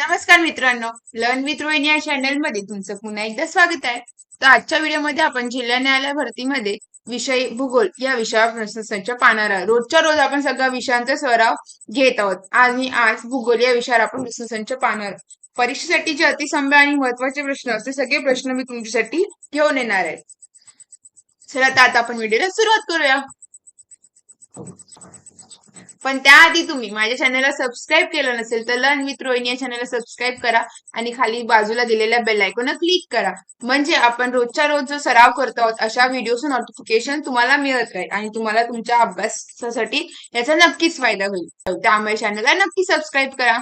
नमस्कार मित्रांनो learn with Rohini या चॅनलमध्ये तुमचं पुन्हा एकदा स्वागत आहे. तर आजच्या व्हिडिओमध्ये आपण जिल्हा न्यायालय भरतीमध्ये विषय भूगोल या विषयावर प्रश्नसंच पाहणार आहोत. रोजच्या रोज आपण सगळ्या विषयांचा सराव घेत आहोत. आणि आज भूगोल या विषयावर आपण प्रश्नसंच पाहणार आहोत. परीक्षेसाठी जे अतिसंभ्य आणि महत्त्वाचे प्रश्न असते सगळे प्रश्न मी तुमच्यासाठी घेऊन येणार आहे. चला आता आता आपण व्हिडिओला सुरुवात करूया. पण त्याआधी तुम्ही माझ्या चॅनलला सबस्क्राईब केलं नसेल तर लर्न विथ रोहिणी या चॅनलला सबस्क्राईब करा आणि खाली बाजूला दिलेल्या बेल आयकॉनला क्लिक करा. म्हणजे आपण रोजच्या रोज जो सराव करतो आहोत अशा व्हिडिओचं नोटिफिकेशन तुम्हाला मिळत राहील आणि तुम्हाला तुमच्या अभ्यासासाठी याचा नक्कीच फायदा होईल. त्यामुळे चॅनलला नक्की सबस्क्राईब करा.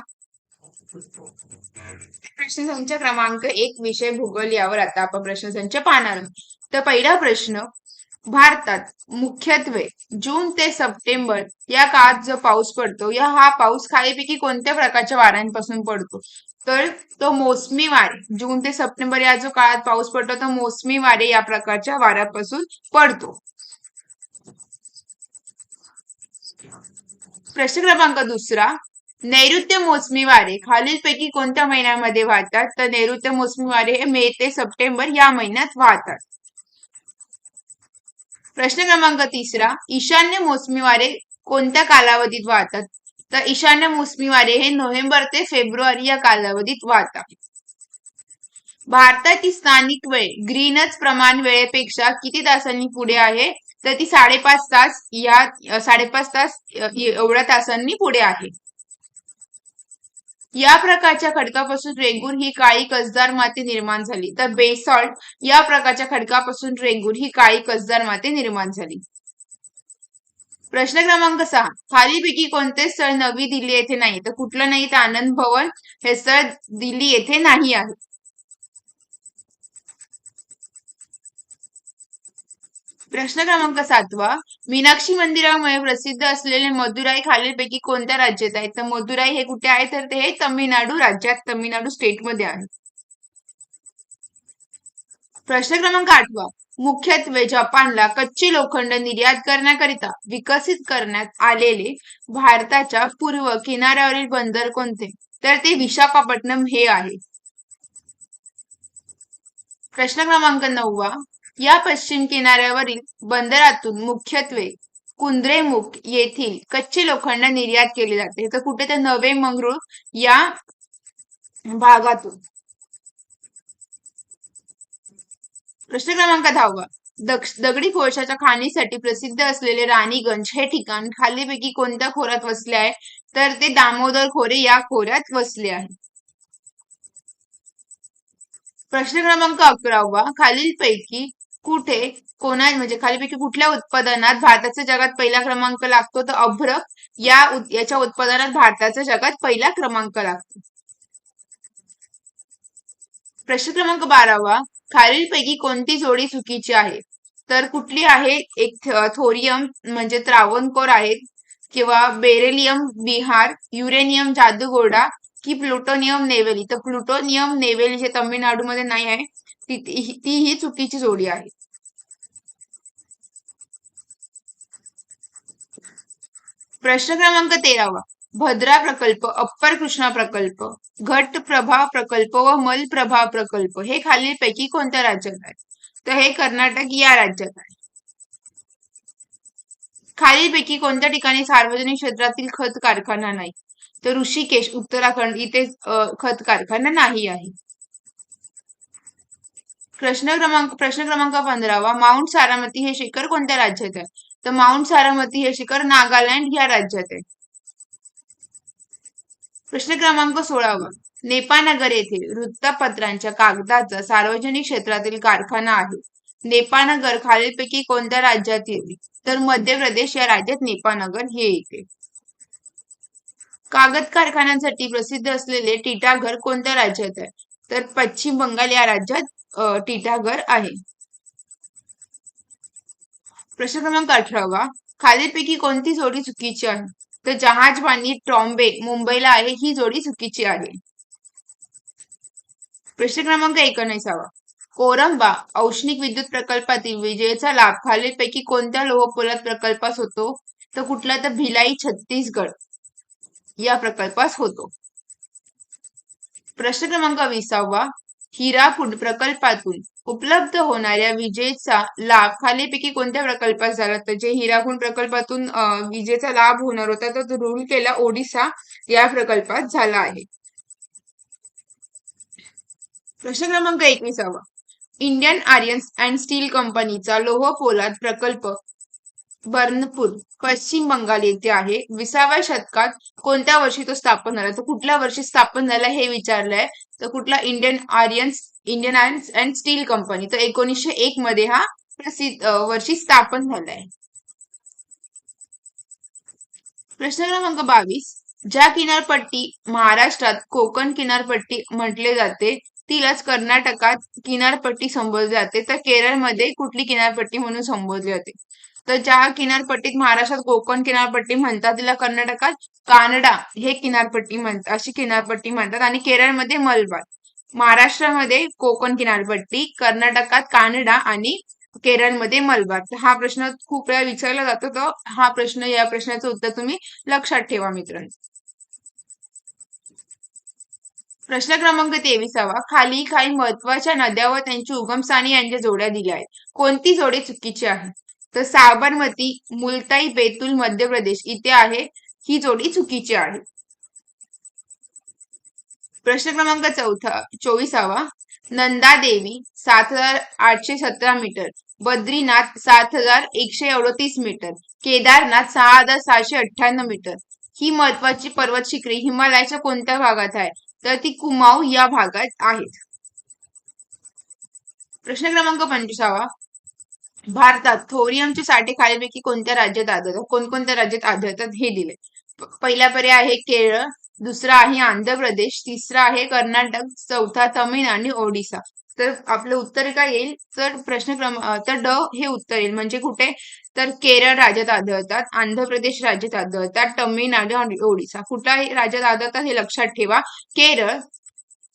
प्रश्नसंच क्रमांक एक विषय भूगोल यावर आता आपण प्रश्नसंच पाहणार तर पहिला प्रश्न भारतात मुख्यत्वे जून ते सप्टेंबर या काळात जो पाऊस पडतो या हा पाऊस खालीपैकी कोणत्या प्रकारच्या वाऱ्यांपासून पडतो? तर तो मोसमी वारे जून ते सप्टेंबर या जो काळात पाऊस पडतो तो मोसमी वारे या प्रकारच्या वाऱ्यापासून पडतो. प्रश्न क्रमांक दुसरा नैऋत्य मोसमी वारे खालीलपैकी कोणत्या महिन्यामध्ये वाहतात? तर नैऋत्य मोसमी वारे हे मे ते सप्टेंबर या महिन्यात वाहतात. प्रश्न क्रमांक तिसरा ईशान्य मोसमी वारे कोणत्या कालावधीत वाहतात? तर ईशान्य मोसमी वारे हे नोव्हेंबर ते फेब्रुवारी या कालावधीत वाहतात. भारताची स्थानिक वेळ ग्रीनच प्रमाण वेळेपेक्षा किती तासांनी पुढे आहे? तर ती साडेपाच तास या साडेपाच तास एवढ्या तासांनी पुढे आहे. या प्रकारच्या खडकापासून रेंगूर ही काळी कसदार माती निर्माण झाली. तर बेसॉल्ट या प्रकारच्या खडकापासून रेंगूर ही काळी कसदार माती निर्माण झाली. प्रश्न क्रमांक सहा. खालीपैकी कोणते स्थळ नवी दिल्ली येथे नाही? तर कुठलं नाही तर आनंद भवन हे स्थळ दिल्ली येथे नाही आहे. प्रश्न क्रमांक सातवा मीनाक्षी मंदिरामुळे प्रसिद्ध असलेले मदुराई खालीलपैकी कोणत्या राज्यात आहे तर मदुराई हे कुठे आहे? तर ते तमिळनाडू राज्यात तमिळनाडू स्टेटमध्ये आहे. प्रश्न क्रमांक आठवा मुख्यत्वे जपानला कच्चे लोखंड निर्यात करण्याकरिता विकसित करण्यात आलेले भारताच्या पूर्व किनाऱ्यावरील बंदर कोणते? तर ते विशाखापट्टणम हे आहे. प्रश्न क्रमांक नववा या पश्चिम किनाऱ्यावरील बंदरातून मुख्यत्वे कुंद्रेमुख येथील कच्चे लोखंड निर्यात केले जाते. तर कुठे तर नवे मंगरूळ या भागातून. प्रश्न क्रमांक दहावा. दगडी कोळशाच्या खाणीसाठी प्रसिद्ध असलेले राणीगंज हे ठिकाण खालीपैकी कोणत्या खोऱ्यात वसले आहे? तर ते दामोदर खोरे या खोऱ्यात वसले आहे. प्रश्न क्रमांक अकरावा. खालीलपैकी कुठे कोणा म्हणजे खालीपैकी कुठल्या उत्पादनात भारताचा जगात पहिला क्रमांक लागतो? तर अभ्रक या याच्या उत्पादनात भारताचा जगात पहिला क्रमांक लागतो. प्रश्न क्रमांक बारावा. खालीलपैकी कोणती जोडी चुकीची आहे? तर कुठली आहे? एक थोरियम म्हणजे त्रावणकोर आहेत किंवा बेरेलियम बिहार युरेनियम जादूगोडा की प्लुटोनियम नेवेली. तर प्लुटोनियम नेवेली जे तामिळनाडूमध्ये नाही आहे. ती ही चुकीची जोडी आहे. प्रश्न क्रमांक तेरावा. भद्रा प्रकल्प अप्पर कृष्णा प्रकल्प घट प्रभा प्रकल्प व मल प्रभा प्रकल्प हे खालीलपैकी कोणत्या राज्यात आहे तर हे कर्नाटक या राज्यात आहे. खालीलपैकी कोणत्या ठिकाणी सार्वजनिक क्षेत्रातील खत कारखाना नाही? तर ऋषिकेश उत्तराखंड इथे खत कारखाना नाही आहे. प्रश्न क्रमांक प्रश्न क्रमांक पंधरावा माउंट सारामती हे शिखर कोणत्या राज्यात आहे? तर माउंट सारामती हे शिखर नागालँड या राज्यात आहे. प्रश्न क्रमांक सोळावा नेपाळनगर येथे वृत्तपत्रांच्या कागदाचा सार्वजनिक क्षेत्रातील कारखाना आहे. नेपाळनगर खालीलपैकी कोणत्या राज्यात येते? तर मध्य प्रदेश या राज्यात नेपाळनगर हे येते. कागद कारखान्यांसाठी प्रसिद्ध असलेले टिटाघर कोणत्या राज्यात आहे? तर पश्चिम बंगाल या राज्यात टीटागर आहे. प्रश्न क्रमांक अठरावा. खालीलपैकी कोणती जोडी चुकीची आहे? तर जहाजबानी ट्रॉम्बे मुंबईला आहे ही जोडी चुकीची आहे. प्रश्न क्रमांक एकोणीसावा. कोरंबा औष्णिक विद्युत प्रकल्पातील विजेचा लाभ. खालीलपैकी कोणत्या लोहपोलाद प्रकल्पास होतो? तर कुठला तर भिलाई छत्तीसगड या प्रकल्पास होतो. प्रश्न क्रमांक विसावा. हिराकुंड प्रकल्पातून उपलब्ध होणाऱ्या विजेचा लाभ खालीपैकी कोणत्या प्रकल्पात झाला? तर जे हिराकुंड प्रकल्पातून विजेचा लाभ होणार होता तर तो रुरकेला ओडिसा या प्रकल्पात झाला आहे. प्रश्न क्रमांक एकविसावा. इंडियन आर्यन्स अँड स्टील कंपनीचा लोह पोलाद प्रकल्प बर्नपूर पश्चिम बंगाल येथे आहे. विसाव्या शतकात कोणत्या वर्षी तो स्थापन झाला? तर कुठल्या वर्षी स्थापन झाला हे विचारलंय? तर कुठला Indian irons Indian irons and steel company तर एकोणीसशे एक मध्ये हा प्रसिद्ध वर्षी स्थापन झालाय. प्रश्न क्रमांक बावीस. ज्या किनारपट्टी महाराष्ट्रात कोकण किनारपट्टी म्हटले जाते तिलाच कर्नाटकात किनारपट्टी संबोधली जाते. तर केरळमध्ये कुठली किनारपट्टी म्हणून संबोधली जाते? तर ज्या किनारपट्टीत महाराष्ट्रात कोकण किनारपट्टी म्हणतात तिला कर्नाटकात कानडा हे किनारपट्टी म्हणतात अशी किनारपट्टी म्हणतात. आणि केरळमध्ये मलबार. महाराष्ट्रामध्ये कोकण किनारपट्टी कर्नाटकात कानडा आणि केरळमध्ये मलबार. हा प्रश्न खूप वेळा विचारला जातो. तर हा प्रश्न या प्रश्नाचं उत्तर तुम्ही लक्षात ठेवा मित्रांनो. प्रश्न क्रमांक तेविसावा. खाली काही महत्त्वाच्या नद्या व त्यांची उगमस्थानी यांच्या जोड्या दिल्या आहेत. कोणती जोडी चुकीची आहे तर साबरमती मुलताई बेतुल मध्य प्रदेश इथे आहे. ही जोडी चुकीची आहे. प्रश्न क्रमांक चौथा चोवीसावा. नंदा देवी सात हजार आठशे सतरा मीटर. बद्रीनाथ सात हजार एकशे अडतीस मीटर. केदारनाथ सहा हजार सहाशे अठ्ठ्याण्णव मीटर. ही महत्वाची पर्वत शिखरे हिमालयाच्या कोणत्या भागात आहे तर ती कुमाऊ या भागात आहेत. प्रश्न क्रमांक पंचवीसावा. भारतात थोरियमचे साठे खालीपैकी कोणत्या राज्यात आढळतात? कोणकोणत्या राज्यात आढळतात? हे दिले. पहिला पर्याय आहे केरळ दुसरा आहे आंध्र प्रदेश तिसरा आहे कर्नाटक चौथा तमिळ आणि ओडिसा. तर आपलं उत्तर काय येईल? तर प्रश्न क्रमांक तर ड हे उत्तर येईल. म्हणजे कुठे? तर केरळ राज्यात आढळतात. आंध्र प्रदेश राज्यात आढळतात. तमिळनाडू आणि ओडिसा. कुठल्याही राज्यात आढळतात हे लक्षात ठेवा. केरळ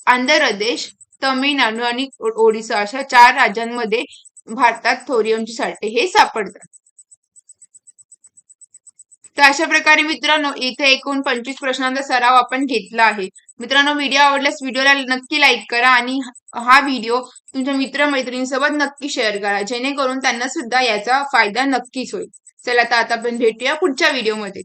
आंध्र प्रदेश तमिळनाडू आणि ओडिसा अशा चार राज्यांमध्ये भारतात थोरियमचे साठे हे सापडतात. तर अशा प्रकारे मित्रांनो इथे एकूण पंचवीस प्रश्नांचा सराव आपण घेतला आहे. मित्रांनो व्हिडिओ आवडल्यास व्हिडिओला नक्की लाईक करा आणि हा व्हिडिओ तुमच्या मित्रमैत्रिणींसोबत नक्की शेअर करा. जेणेकरून त्यांना सुद्धा याचा फायदा नक्कीच होईल. चला तर आता आपण भेटूया पुढच्या व्हिडिओमध्ये